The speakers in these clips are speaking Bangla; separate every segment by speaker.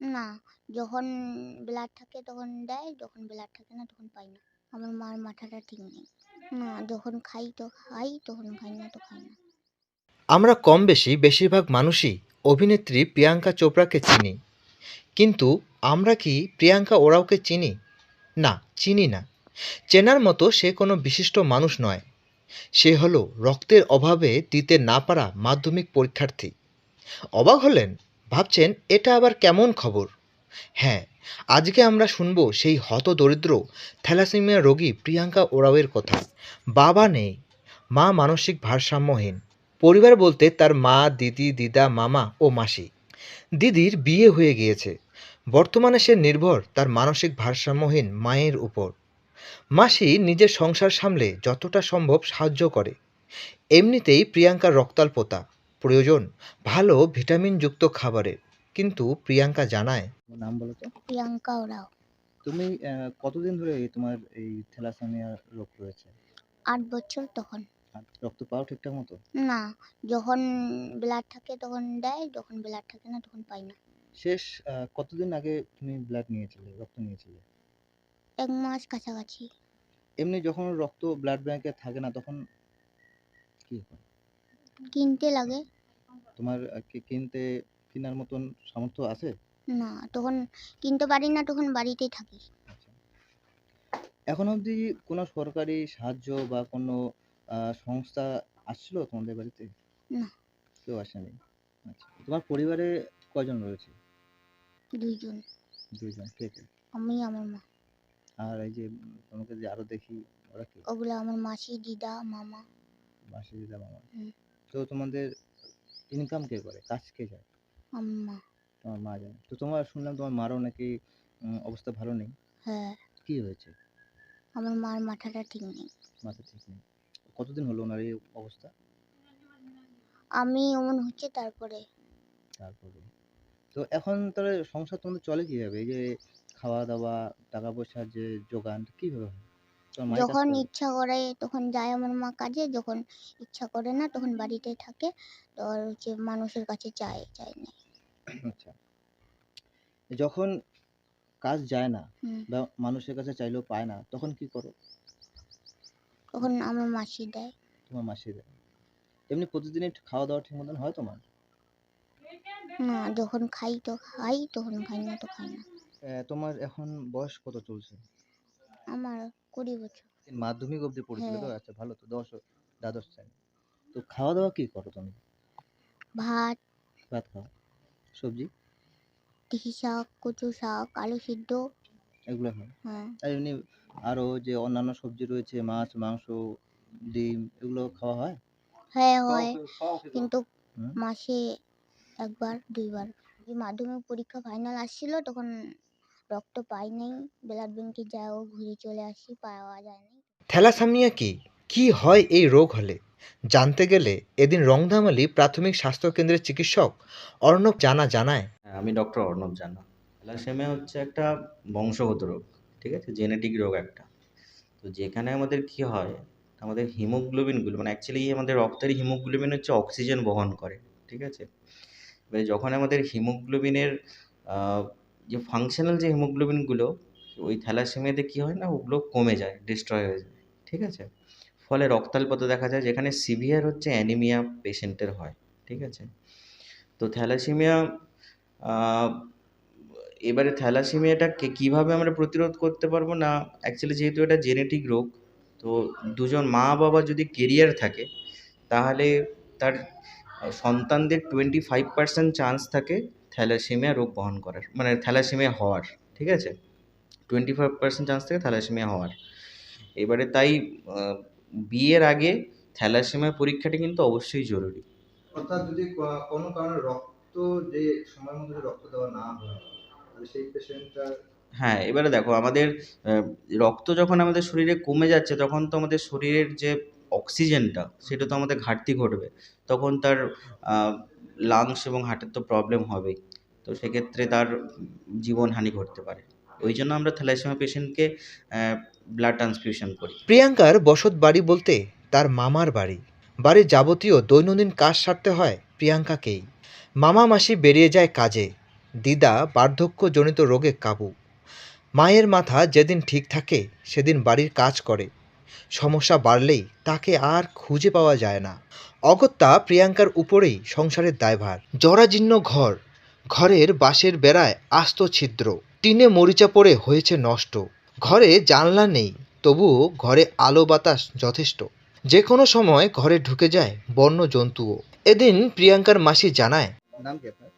Speaker 1: না, যখন ব্লাড থাকে তখন দেয়, যখন ব্লাড থাকে না তখন পাই না। আমার মার মাথাটা ঠিক নেই। না, যখন খাই তো খাই, তখন খাই না তো খাই না।
Speaker 2: আমরা কম বেশি বেশিরভাগ মানুষই অভিনেত্রী প্রিয়াঙ্কা চোপড়াকে চিনি। কিন্তু আমরা কি প্রিয়াঙ্কা ওরাওকে চিনি? না চিনি না। চেনার মতো সে কোনো বিশিষ্ট মানুষ নয়। সে হলো রক্তের অভাবে দিতে না পারা মাধ্যমিক পরীক্ষার্থী। অবাক হলেন ভাবছেন, এটা আবার কেমন খবর? হ্যাঁ আজকে আমরা শুনব সেই হত দরিদ্র থ্যালাসেমিয়া রোগী প্রিয়াঙ্কা ওরাওয়ের কথা। বাবা নেই, মা মানসিক ভারসাম্যহীন। পরিবার বলতে তার মা, দিদি, দিদা, মামা ও মাসি। দিদির বিয়ে হয়ে গিয়েছে। বর্তমানে সে নির্ভর তার মানসিক ভারসাম্যহীন মায়ের উপর। মাসি নিজের সংসার সামলে যতটা সম্ভব সাহায্য করে। এমনিতেই প্রিয়াঙ্কার রক্তাল্পতা। প্রয়োজন ভালো ভিটামিনযুক্ত খাবারের কিন্তু প্রিয়াঙ্কা জানায়
Speaker 3: তোমার নাম বলো তো?
Speaker 1: প্রিয়াঙ্কা ওরাও।
Speaker 3: তুমি আহ, কতদিন ধরে এই তোমার এই থ্যালাসেমিয়া রোগ রয়েছে?
Speaker 1: আট বছর তখন।
Speaker 3: আর রক্ত পাও ঠিকঠাক মতো?
Speaker 1: না যখন ব্লাড থাকে তখন দেয় যখন ব্লাড থাকে না তখন পাই না।
Speaker 3: শেষ আহ, কতদিন আগে তুমি ব্লাড নিয়েছিলে রক্ত নিয়েছিলে?
Speaker 1: এক মাস কাছাকাছি।
Speaker 3: এমনি যখন রক্ত ব্লাড ব্যাংকে থাকে না তখন কি হয়?
Speaker 1: কিনতে লাগে।
Speaker 3: তোমার কি কিনতে কেনার মতন সামর্থ্য আছে?
Speaker 1: না তখন কিনতে পারি না তখন বাড়িতেই থাকি।
Speaker 3: আচ্ছা। এখন অবধি কোনো সরকারি সাহায্য বা কোনো সংস্থা আসছিল তোমাদের বাড়িতে?
Speaker 1: না।
Speaker 3: কেউ আসেনি? আচ্ছা। তোমার পরিবারে কয়জন রয়েছে?
Speaker 1: দুইজন।
Speaker 3: দুইজন। কে কে?
Speaker 1: আমি আমার মা।
Speaker 3: আর এই যে তোমাকে যে আরও দেখি ওরা কে?
Speaker 1: ওগুলো আমার মাসি দিদা মামা।
Speaker 3: মাসি দিদা মামা। তো তোমাদের ইনকাম কে করে? কাজ কে যায়
Speaker 1: আমার মা
Speaker 3: তোমার মা জানে। তো তোমার শুনলাম তোমার মারও নাকি উম, অবস্থা ভালো নেই।
Speaker 1: হ্যাঁ।
Speaker 3: কি হয়েছে?
Speaker 1: আমার মার মাথাটা ঠিক নেই।
Speaker 3: মাথা ঠিক নেই। কতদিন হলো ওনার এই অবস্থা?
Speaker 1: আমি এমন হচ্ছে তারপরে।
Speaker 3: তারপরে। তো এখন তাহলে সংসার তোমাদের চলে কীভাবে? এই যে খাওয়া দাওয়া টাকা পয়সার যে যোগান কীভাবে হয়?
Speaker 1: যখন ইচ্ছা করে তখন যায় আমার মা কাজে যখন ইচ্ছা করে না তখন বাড়িতে থাকে। তো হচ্ছে মানুষের কাছে চায় চায় না।
Speaker 3: আচ্ছা। যখন কাজ যায় না বা মানুষের কাছে চাইলেও পায় না তখন কি করো?
Speaker 1: তখন আমার মাসি দেয়।
Speaker 3: তোমার মাসি দেয়। এমনি প্রতিদিনই খাওয়া দাওয়া ঠিক মতন হয় তোমার?
Speaker 1: না যখন খাই তো খাই তখন খাই না তো খাই না।
Speaker 3: তোমার এখন বয়স কত চলছে?
Speaker 1: আমার কুড়ি বছর।
Speaker 3: মাধ্যমিক অবধি পড়েছিলে তো?
Speaker 1: হ্যাঁ।
Speaker 3: আচ্ছা ভালো তো। দশ দ্বাদশ শ্রেণি। তো খাওয়া দাওয়া কি করো তুমি?
Speaker 1: ভাত
Speaker 3: ভাত খাও। সবজি?
Speaker 1: তিসি শাক কচু শাক আলু সিদ্ধ।
Speaker 3: এগুলো খাও।
Speaker 1: হ্যাঁ।
Speaker 3: আর এমনি আরও যে অন্যান্য সবজি রয়েছে মাছ মাংস ডিম এগুলো খাওয়া হয়?
Speaker 1: হ্যাঁ হয়। কিন্তু মাসে একবার দুইবার। মাধ্যমিক পরীক্ষা ফাইনাল আসছিল তখন রক্ত পাই নাই। ব্লাড ব্যাংকে যাও ঘুরে চলে আসি পাওয়া যায় না
Speaker 2: থ্যালাসেমিয়া কি? কি হয় এই রোগ হলে? জানতে গেলে এদিন রংধামালি প্রাথমিক স্বাস্থ্য কেন্দ্রের চিকিৎসক অর্ণব জানা জানায়।
Speaker 4: হ্যাঁ, আমি ডক্টর অর্ণব জানা। থ্যালাসেমিয়া হচ্ছে একটা বংশগত রোগ ঠিক আছে? জেনেটিক রোগ একটা। তো যেখানে আমাদের কি হয় আমাদের হিমোগ্লোবিনগুলো মানে অ্যাকচুয়ালি আমাদের রক্তের হিমোগ্লোবিন হচ্ছে অক্সিজেন বহন করে ঠিক আছে? এবারে যখন আমাদের হিমোগ্লোবিনের যে ফাংশনাল যে হিমোগ্লোবিনগুলো ওই থ্যালাসেমিয়াতে কী হয় না, ওগুলো কমে যায় ডিস্ট্রয় হয়ে যায়, ঠিক আছে? ফলে রক্তাল্পতা দেখা যায়, যেখানে সিভিয়ার হচ্ছে অ্যানিমিয়া পেশেন্টের হয়, ঠিক আছে? তো থ্যালাসেমিয়া এবারে থ্যালাসেমিয়াটাকে কীভাবে আমরা প্রতিরোধ করতে পারব না অ্যাকচুয়ালি যেহেতু এটা জেনেটিক রোগ, তো দুজন মা বাবা যদি কেরিয়ার থাকে, তাহলে তার সন্তানদের টোয়েন্টি ফাইভ পার্সেন্ট চান্স থাকে থ্যালাসেমিয়া রোগ বহন করার মানে থ্যালাসেমিয়া হওয়ার ঠিক আছে? টোয়েন্টি ফাইভ পার্সেন্ট চান্স থাকে থ্যালাসেমিয়া হওয়ার। এবারে তাই বিয়ের আগে থ্যালাসেমিয়া পরীক্ষাটি কিন্তু অবশ্যই জরুরি।
Speaker 3: অর্থাৎ যদি কোনো কারণে রক্ত যে সময় মতো রক্ত দেওয়া না হয় তাহলে সেই পেশেন্টটার
Speaker 4: হ্যাঁ এবারে দেখো আমাদের রক্ত যখন আমাদের শরীরে কমে যাচ্ছে তখন তো আমাদের শরীরের যে অক্সিজেনটা, সেটা তো আমাদের ঘাটতি ঘটবে। তখন তার লাংস এবং হার্টের তো প্রবলেম হবেই তো সেক্ষেত্রে তার জীবনহানি ঘটতে পারে। ওই জন্য আমরা থ্যালাসেমিয়া পেশেন্টকে ব্লাড ট্রান্সফিউশন করি।
Speaker 2: প্রিয়াঙ্কার বসত বাড়ি বলতে তার মামার বাড়ি। বাড়ির যাবতীয় দৈনন্দিন কাজ সারতে হয় প্রিয়াঙ্কাকেই। মামা মাসি বেরিয়ে যায় কাজে। দিদা বার্ধক্যজনিত রোগে কাবু। মায়ের মাথা যেদিন ঠিক থাকে, সেদিন বাড়ির কাজ করে। সমস্যা বাড়লেই তাকে আর খুঁজে পাওয়া যায় না। অগত্যা প্রিয়াঙ্কার উপরেই সংসারের দায়ভার। জরাজীর্ণ ঘর। ঘরের বাঁশের বেড়ায় আস্ত ছিদ্র। টিনে মরিচা পড়ে হয়েছে নষ্ট। ঘরে জানলা নেই তবুও ঘরে আলো বাতাস যথেষ্ট। যে কোনো সময় ঘরে ঢুকে যায় বন্য জন্তুও। এদিন প্রিয়াঙ্কার মাসি জানায়
Speaker 3: নাম কি আপনার?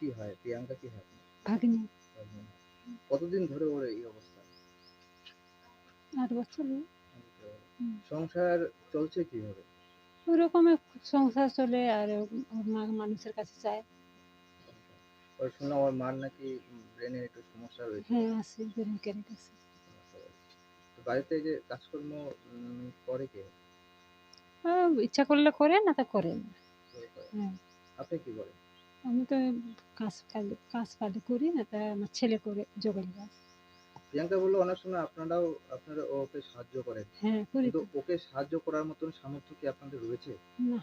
Speaker 3: কি হয়? প্রিয়াঙ্কা কি হয়?
Speaker 5: ভাগ্নি
Speaker 3: কতদিন ধরে ওর এই অবস্থা?
Speaker 5: আট বছর।
Speaker 3: সংসার চলছে কীভাবে?
Speaker 5: ওরকম সংসার চলে আর মা মানুষের কাছে চায়
Speaker 3: ওর শুনলাম ওর মার নাকি ব্রেনে একটু সমস্যা রয়েছে
Speaker 5: হ্যাঁ আসে বেরোন কেন কাছে
Speaker 3: তো বাড়িতে যে কাজকর্ম করে কে?
Speaker 5: ইচ্ছা করলে করে না তা করে না। হ্যাঁ।
Speaker 3: আপনি কি করেন?
Speaker 5: আমি তো কাজ কাজ কাজ করি না তা আমার ছেলে করে জোগাড়ি কাজ
Speaker 3: প্রিয়াঙ্কা বলল অনেক সময় আপনারাও আপনারা ওকে সাহায্য করেন।
Speaker 5: হ্যাঁ করি
Speaker 3: কিন্তু ওকে সাহায্য করার মতন সামর্থ্য কি আপনাদের রয়েছে?
Speaker 5: না।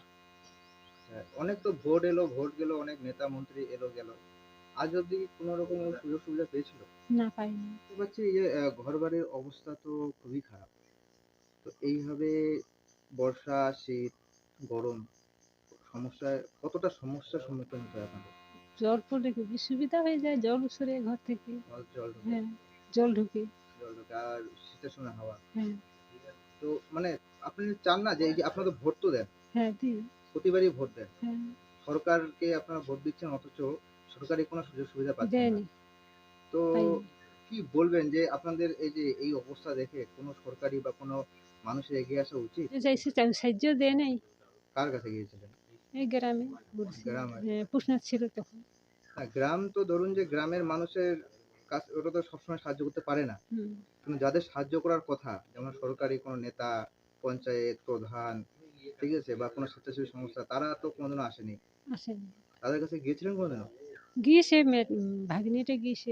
Speaker 3: হ্যাঁ, অনেক তো ভোট এলো ভোট গেল অনেক নেতা মন্ত্রী এলো গেল। আজ অব্দি কোনো রকম ও সুযোগ সুবিধা পেয়েছিল?
Speaker 5: না পাইনি।
Speaker 3: বুঝতে পারছি যে ঘর বাড়ির অবস্থা তো খুবই খারাপ। তো এইভাবে বর্ষা শীত গরম সমস্যায় কতটা সমস্যার সম্মুখীন হতে হয় আপনাদের?
Speaker 5: জল পড়লে খুবই সুবিধা হয়ে যায় জল উসরে ঘর থেকে।
Speaker 3: জল জল ঢোকে,
Speaker 5: হ্যাঁ। জল ঢুকে।
Speaker 3: জল ঢোকে আর শীতের সময় হাওয়া।
Speaker 5: হ্যাঁ।
Speaker 3: তো মানে আপনি চান না যে এই যে আপনারা তো ভোট তো দেন?
Speaker 5: হ্যাঁ দিই।
Speaker 3: প্রতিবারই ভোট দেন?
Speaker 5: হ্যাঁ।
Speaker 3: সরকারকে আপনারা ভোট দিচ্ছেন অথচ সরকারি কোনো সুযোগ সুবিধা পাচ্ছেন না। তো কি বলবেন যে আপনাদের এই যে এই অবস্থা দেখে কোনো সরকারি বা কোনো মানুষের এগিয়ে আসা উচিত?
Speaker 5: যাইছে সাহায্য দেয় নাই।
Speaker 3: কার কাছে গিয়েছিলেন?
Speaker 5: এই গ্রামে।
Speaker 3: গ্রামে?
Speaker 5: হ্যাঁ ছিল তখন।
Speaker 3: হ্যাঁ, গ্রাম তো ধরুন যে গ্রামের মানুষের কাছে ওটা তো সবসময় সাহায্য করতে পারে না। কিন্তু যাদের সাহায্য করার কথা যেমন সরকারি কোনো নেতা পঞ্চায়েত প্রধান ঠিক আছে বা কোনো স্বেচ্ছাসেবী সংস্থা তারা তো কোনোদিনও আসেনি। তাদের কাছে গিয়েছিলেন কোনোদিনও?
Speaker 5: গিয়েছে ভাগ্নিটা গিয়েছে